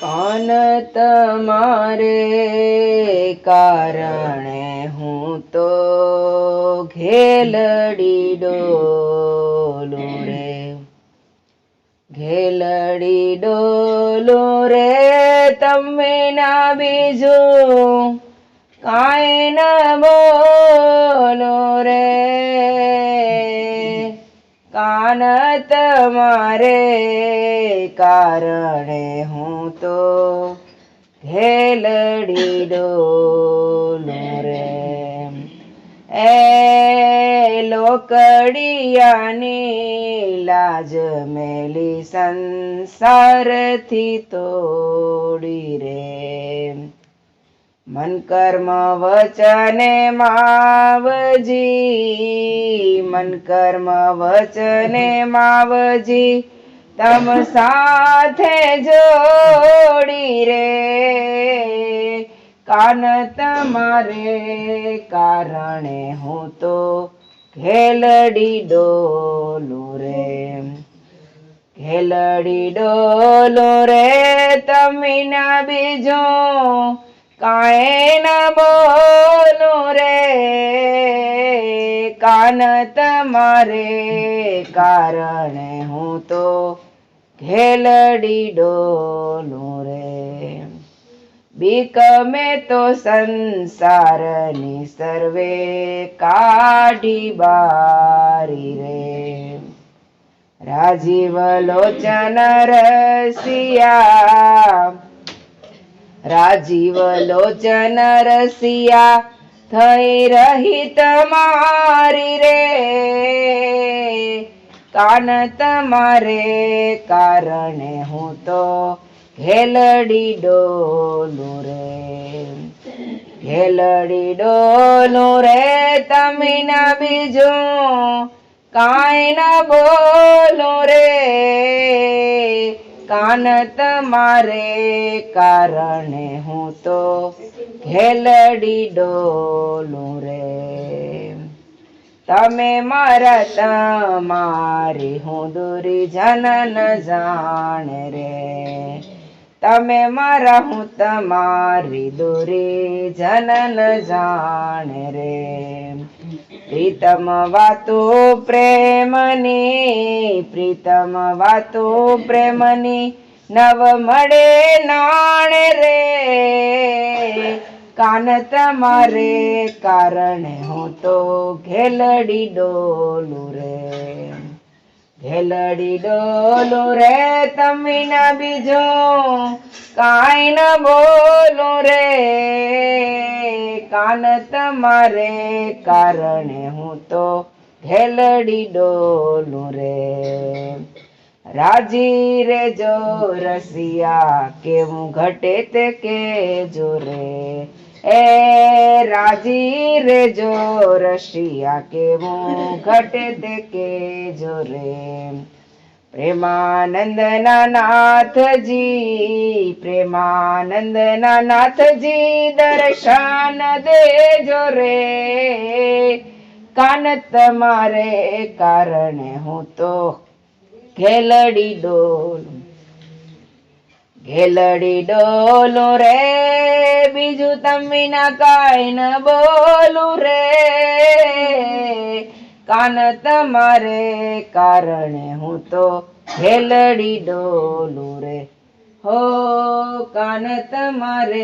કાન તમારે કારણે હું તો ઘેલડી ડોલું રે. ઘેલડી ડોલું રે તમે ના બીજું કાંઈ ન બોલો રે. કાન તમારે કારણે હું તો ઘેલડી ડોલું રે એ લોકડિયાની લાજ મેલી સંસારથી તોડી રે. મન કર્મ વચને માવજી મન કર્મ વચને માવજી, તમ સાથે જોડી રે. કાન તમારે કારણે હું તો ઘેલડી ડોલું રે. ઘેલડી ડોલું રે તમે ના બીજો કાંઈ ના બોલું રે, કાન તમારે કારણે હું તો ઘેલડી ડોલું રે. બીક મેં તો સંસારની સર્વે કાઢી બારી રે. રાજીવ લોચન રસિયા રાજીવ લોચન રસિયા થઈ રહી તમારી રે. કાન તમારે કારણે હું તો ઘેલડી ડોલું રે. ઘેલડી ડોલું રે તમે બીજું કાંઈ ન બોલું રે. કાન તમારે કારણે હું તો ઘેલડી ડોલું રે. તમે મારા તમારી હું દૂરી જન ન જાણ રે. તમે મારા હું તમારી દોરે જનન જાણ રે. પ્રીતમ વાતો પ્રેમની, પ્રીતમ વાતો પ્રેમની, નવ મળે નાણે રે. કાન તમારે કારણે હું તો ઘેલડી ડોલું રે. ઘેલડી ડોલું રે તમે ના બીજો. કાંઈ ન બોલું રે. કાન તમારે કારણે હું તો ઘેલડી ડોલું રે. રાજી રે જો રસિયા, કેવું ઘટે તે કે જો રે. એ રાજી રે જો રશિયા કેવું ઘટે તે કે જો રે. પ્રેમાનંદના નાથજી પ્રેમાનંદના નાથજી દર્શન દેજો રે. કાન તમારે કારણે હું તો ખેલડી ડોલું ઘેલડી ડોલું રે, બીજું તમે ના કાઈ ન બોલું રે. કાન તમારે કારણે હું તો ઘેલડી ડોલું રે. હો, કાન તમારે